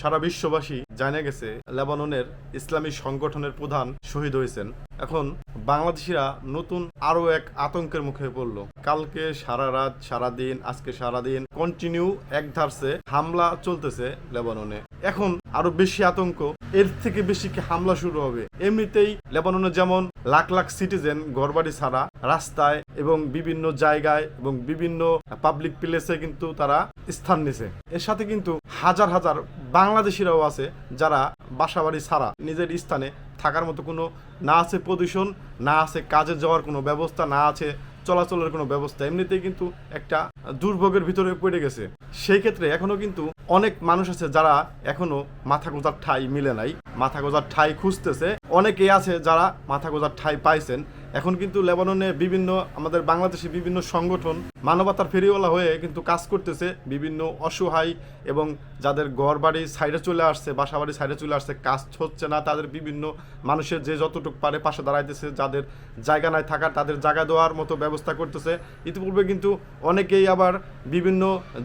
সারা বিশ্ববাসী জানা গেছে লেবাননের ইসলামী সংগঠনের প্রধান শহীদ হয়েছেন। এখন বাংলাদেশিরা নতুন আরও এক আতঙ্কের মুখে পড়ল। কালকে সারা রাত, সারা দিন, আজকে সারা দিন কন্টিনিউ এক ধারসে হামলা চলতেছে লেবাননে। এখন আরও বেশি আতঙ্ক, এর থেকে বেশি কি হামলা শুরু হবে? এমনিতেই লেবাননে যেমন লাখ লাখ সিটিজেন ঘরবাড়ি ছাড়া রাস্তায় এবং বিভিন্ন জায়গায় এবং বিভিন্ন পাবলিক প্লেসে কিন্তু তারা স্থান নিছে। এর সাথে কিন্তু হাজার হাজার বাংলাদেশিরাও আছে যারা বাসাবাড়ি ছাড়া নিজের স্থানে থাকার মতো কোনো না আছে প্রদূষণ, না আছে কাজে যাওয়ার কোনো ব্যবস্থা, না আছে চলাচলের কোনো ব্যবস্থা। এমনিতেই কিন্তু একটা দুর্ভোগের ভিতরে পড়ে গেছে। সেই ক্ষেত্রে এখনও কিন্তু অনেক মানুষ আছে যারা এখনও মাথা গোজার ঠাই মিলে নাই মাথা গোজার ঠাই খুঁজতেছে। অনেকেই আছে যারা মাথা গোজার ঠাই পাইছেন এখন কিন্তু লেবাননে বিভিন্ন, আমাদের বাংলাদেশে বিভিন্ন সংগঠন মানবতার ফেরিওয়ালা হয়ে কিন্তু কাজ করতেছে, বিভিন্ন অসহায় এবং যাদের ঘর বাড়ি সাইডে চলে আসছে বাসা বাড়ি সাইডে চলে আসছে, কাজ হচ্ছে না, তাদের বিভিন্ন মানুষের যে যতটুকু পারে পাশে দাঁড়াইতেছে, যাদের জায়গা নাই থাকার, তাদের জায়গা দেওয়ার মতো ব্যবস্থা করতেছে। ইতিপূর্বে কিন্তু অনেকেই আবার বিভিন্ন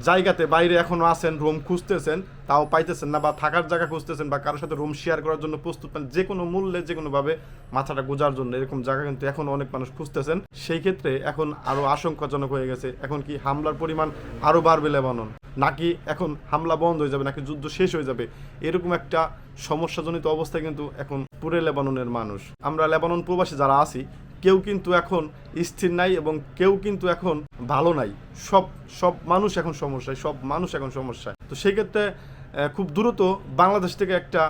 জায়গাতে বাইরে এখনও আছেন, রুম খুঁজতেছেন। তাও পাইতেছেন না বা থাকার জায়গা খুঁজতেছেন বা কারোর সাথে রুম শেয়ার করার জন্য প্রস্তুত মানে যে কোনো মূল্যে যে কোনোভাবে মাথাটা গোজার জন্য এরকম জায়গা কিন্তু এখন অনেক মানুষ খুঁজতেছেন। সেই ক্ষেত্রে এখন আরও আশঙ্কাজনক হয়ে গেছে। এখন কি হামলার পরিমাণ আরও বাড়বে লেবানন? নাকি এখন হামলা বন্ধ হয়ে যাবে নাকি যুদ্ধ শেষ হয়ে যাবে? এরকম একটা সমস্যাজনিত অবস্থায় কিন্তু এখন পুরে লেবাননের মানুষ। আমরা লেবানন প্রবাসী যারা আছি কেউ কিন্তু এখন স্থির নাই এবং কেউ কিন্তু এখন ভালো নাই। সব সব মানুষ এখন সমস্যায় সব মানুষ এখন সমস্যায়। তো সেই ক্ষেত্রে আহ, খুব দ্রুত বাংলাদেশ থেকে একটা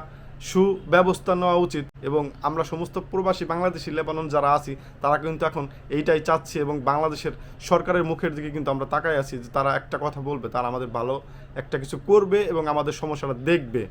সুব্যবস্থা নেওয়া উচিত এবং আমরা সমস্ত প্রবাসী বাংলাদেশি লেবানন যারা আছি, তারা কিন্তু এখন এইটাই চাচ্ছি এবং বাংলাদেশের সরকারের মুখের দিকে কিন্তু আমরা তাকাই আছি যে তারা একটা কথা বলবে, তারা আমাদের ভালো একটা কিছু করবে এবং আমাদের সমস্যাটা দেখবে।